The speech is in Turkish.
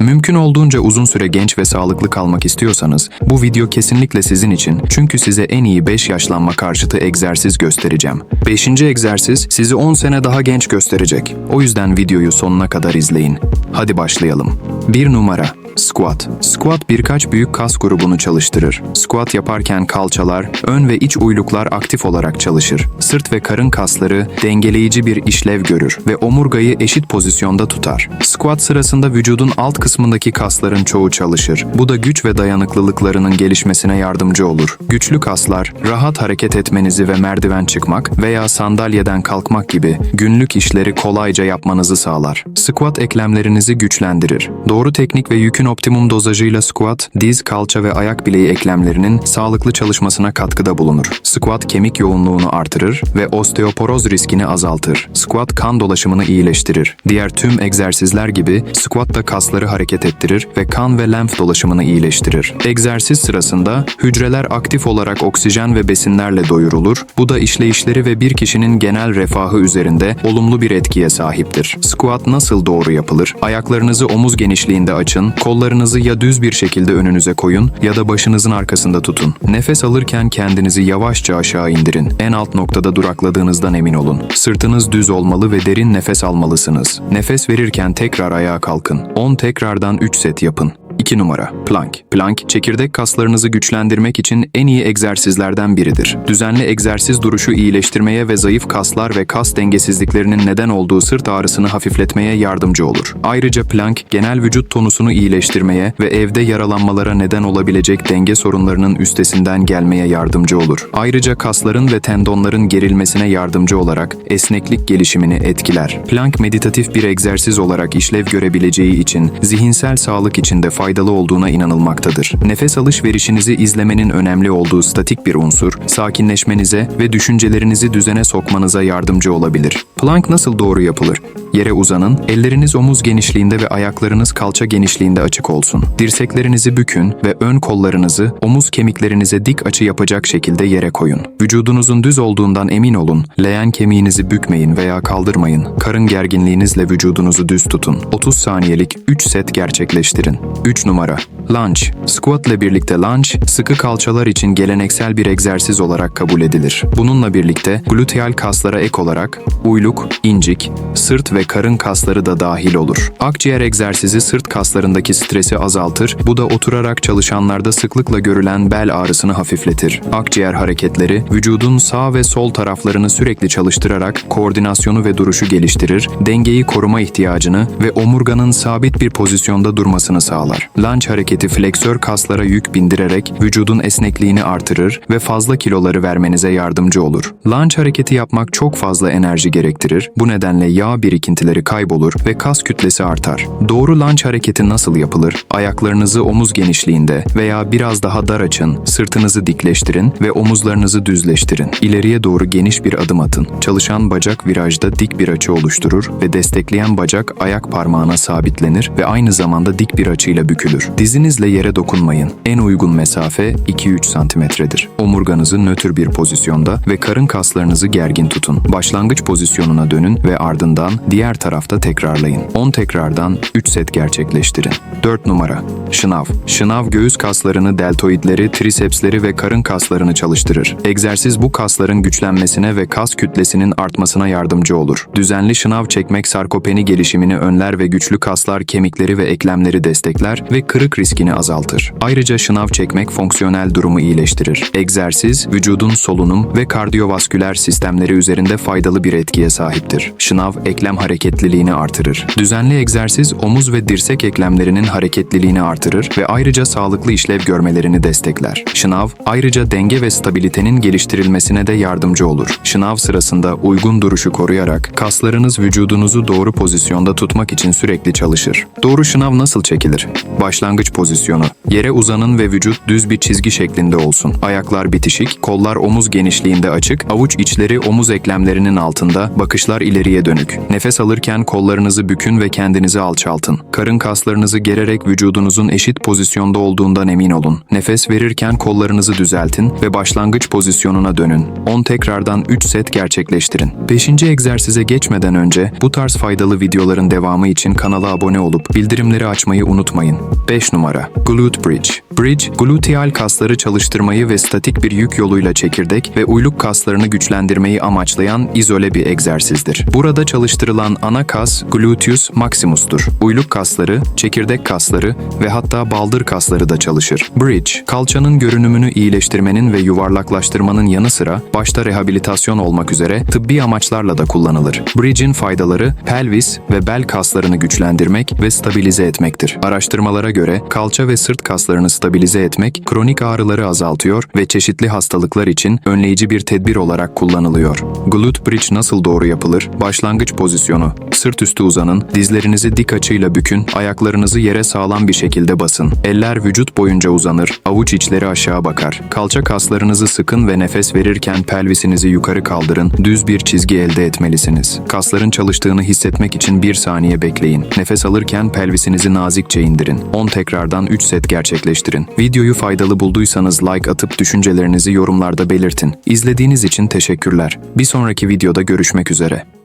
Mümkün olduğunca uzun süre genç ve sağlıklı kalmak istiyorsanız bu video kesinlikle sizin için çünkü size en iyi 5 yaşlanma karşıtı egzersiz göstereceğim. 5. egzersiz sizi 10 sene daha genç gösterecek. O yüzden videoyu sonuna kadar izleyin. Hadi başlayalım. 1 numara Squat. Squat birkaç büyük kas grubunu çalıştırır. Squat yaparken kalçalar, ön ve iç uyluklar aktif olarak çalışır. Sırt ve karın kasları dengeleyici bir işlev görür ve omurgayı eşit pozisyonda tutar. Squat sırasında vücudun alt kısmındaki kasların çoğu çalışır. Bu da güç ve dayanıklılıklarının gelişmesine yardımcı olur. Güçlü kaslar, rahat hareket etmenizi ve merdiven çıkmak veya sandalyeden kalkmak gibi günlük işleri kolayca yapmanızı sağlar. Squat eklemlerinizi güçlendirir. Doğru teknik ve yükün optimum dozajıyla squat, diz, kalça ve ayak bileği eklemlerinin sağlıklı çalışmasına katkıda bulunur. Squat kemik yoğunluğunu artırır ve osteoporoz riskini azaltır. Squat kan dolaşımını iyileştirir. Diğer tüm egzersizler gibi squat da kasları hareket ettirir ve kan ve lenf dolaşımını iyileştirir. Egzersiz sırasında hücreler aktif olarak oksijen ve besinlerle doyurulur. Bu da işleyişleri ve bir kişinin genel refahı üzerinde olumlu bir etkiye sahiptir. Squat nasıl doğru yapılır? Ayaklarınızı omuz genişliğinde açın, kollarınızı ya düz bir şekilde önünüze koyun ya da başınızın arkasında tutun. Nefes alırken kendinizi yavaşça aşağı indirin. En alt noktada durakladığınızdan emin olun. Sırtınız düz olmalı ve derin nefes almalısınız. Nefes verirken tekrar ayağa kalkın. 10 tekrardan 3 set yapın. 2 numara plank. Plank, çekirdek kaslarınızı güçlendirmek için en iyi egzersizlerden biridir. Düzenli egzersiz duruşu iyileştirmeye ve zayıf kaslar ve kas dengesizliklerinin neden olduğu sırt ağrısını hafifletmeye yardımcı olur. Ayrıca plank, genel vücut tonusunu iyileştirmeye ve evde yaralanmalara neden olabilecek denge sorunlarının üstesinden gelmeye yardımcı olur. Ayrıca kasların ve tendonların gerilmesine yardımcı olarak esneklik gelişimini etkiler. Plank meditatif bir egzersiz olarak işlev görebileceği için zihinsel sağlık için de faydalı olduğuna inanılmaktadır. Nefes alışverişinizi izlemenin önemli olduğu statik bir unsur, sakinleşmenize ve düşüncelerinizi düzene sokmanıza yardımcı olabilir. Plank nasıl doğru yapılır? Yere uzanın, elleriniz omuz genişliğinde ve ayaklarınız kalça genişliğinde açık olsun. Dirseklerinizi bükün ve ön kollarınızı omuz kemiklerinize dik açı yapacak şekilde yere koyun. Vücudunuzun düz olduğundan emin olun. Leğen kemiğinizi bükmeyin veya kaldırmayın. Karın gerginliğinizle vücudunuzu düz tutun. 30 saniyelik 3 set gerçekleştirin. 3 numara Lunge. Squat ile birlikte lunge, sıkı kalçalar için geleneksel bir egzersiz olarak kabul edilir. Bununla birlikte gluteal kaslara ek olarak uyluk, incik, sırt ve karın kasları da dahil olur. Akciğer egzersizi sırt kaslarındaki stresi azaltır, bu da oturarak çalışanlarda sıklıkla görülen bel ağrısını hafifletir. Akciğer hareketleri, vücudun sağ ve sol taraflarını sürekli çalıştırarak koordinasyonu ve duruşu geliştirir, dengeyi koruma ihtiyacını ve omurganın sabit bir pozisyonda durmasını sağlar. Lunge hareketi fleksör kaslara yük bindirerek vücudun esnekliğini artırır ve fazla kiloları vermenize yardımcı olur. Lunge hareketi yapmak çok fazla enerji gerektirir. Bu nedenle yağ birikintileri kaybolur ve kas kütlesi artar. Doğru lunge hareketi nasıl yapılır? Ayaklarınızı omuz genişliğinde veya biraz daha dar açın, sırtınızı dikleştirin ve omuzlarınızı düzleştirin. İleriye doğru geniş bir adım atın. Çalışan bacak virajda dik bir açı oluşturur ve destekleyen bacak ayak parmağına sabitlenir ve aynı zamanda dik bir açıyla bükülür. Dizinizle yere dokunmayın. En uygun mesafe 2-3 santimetredir. Omurganızı nötr bir pozisyonda ve karın kaslarınızı gergin tutun. Başlangıç pozisyonuna dönün ve ardından diğer tarafta tekrarlayın. 10 tekrardan 3 set gerçekleştirin. 4 numara Şınav. Şınav göğüs kaslarını, deltoidleri, trisepsleri ve karın kaslarını çalıştırır. Egzersiz bu kasların güçlenmesine ve kas kütlesinin artmasına yardımcı olur. Düzenli şınav çekmek sarkopeni gelişimini önler ve güçlü kaslar, kemikleri ve eklemleri destekler ve kırık riskini azaltır. Ayrıca şınav çekmek fonksiyonel durumu iyileştirir. Egzersiz, vücudun solunum ve kardiyovasküler sistemleri üzerinde faydalı bir etkiye sahiptir. Şınav, eklem hareketliliğini artırır. Düzenli egzersiz, omuz ve dirsek eklemlerinin hareketliliğini artırır ve ayrıca sağlıklı işlev görmelerini destekler. Şınav, ayrıca denge ve stabilitenin geliştirilmesine de yardımcı olur. Şınav sırasında uygun duruşu koruyarak kaslarınız vücudunuzu doğru pozisyonda tutmak için sürekli çalışır. Doğru şınav nasıl çekilir? Başlangıç pozisyonu. Yere uzanın ve vücut düz bir çizgi şeklinde olsun. Ayaklar bitişik, kollar omuz genişliğinde açık, avuç içleri omuz eklemlerinin altında, bakışlar ileriye dönük. Nefes alırken kollarınızı bükün ve kendinizi alçaltın. Karın kaslarınızı gererek vücudunuzun eşit pozisyonda olduğundan emin olun. Nefes verirken kollarınızı düzeltin ve başlangıç pozisyonuna dönün. 10 tekrardan 3 set gerçekleştirin. 5. egzersize geçmeden önce bu tarz faydalı videoların devamı için kanala abone olup bildirimleri açmayı unutmayın. 5 numara Glute Bridge Bridge, gluteal kasları çalıştırmayı ve statik bir yük yoluyla çekirdek ve uyluk kaslarını güçlendirmeyi amaçlayan izole bir egzersizdir. Burada çalıştırılan ana kas gluteus maximus'tur. Uyluk kasları, çekirdek kasları ve hatta baldır kasları da çalışır. Bridge, kalçanın görünümünü iyileştirmenin ve yuvarlaklaştırmanın yanı sıra başta rehabilitasyon olmak üzere tıbbi amaçlarla da kullanılır. Bridge'in faydaları pelvis ve bel kaslarını güçlendirmek ve stabilize etmektir. Araştırmalara göre kalça ve sırt kaslarını stabilize etmek kronik ağrıları azaltıyor ve çeşitli hastalıklar için önleyici bir tedbir olarak kullanılıyor. Glute bridge nasıl doğru yapılır? Başlangıç pozisyonu. Sırt üstü uzanın, dizlerinizi dik açıyla bükün, ayaklarınızı yere sağlam bir şekilde basın. Eller vücut boyunca uzanır, avuç içleri aşağı bakar. Kalça kaslarınızı sıkın ve nefes verirken pelvisinizi yukarı kaldırın, düz bir çizgi elde etmelisiniz. Kasların çalıştığını hissetmek için bir saniye bekleyin. Nefes alırken pelvisinizi nazikçe indirin. 10 tekrardan 3 set gerçekleştirin. Videoyu faydalı bulduysanız like atıp düşüncelerinizi yorumlarda belirtin. İzlediğiniz için teşekkürler. Bir sonraki videoda görüşmek üzere.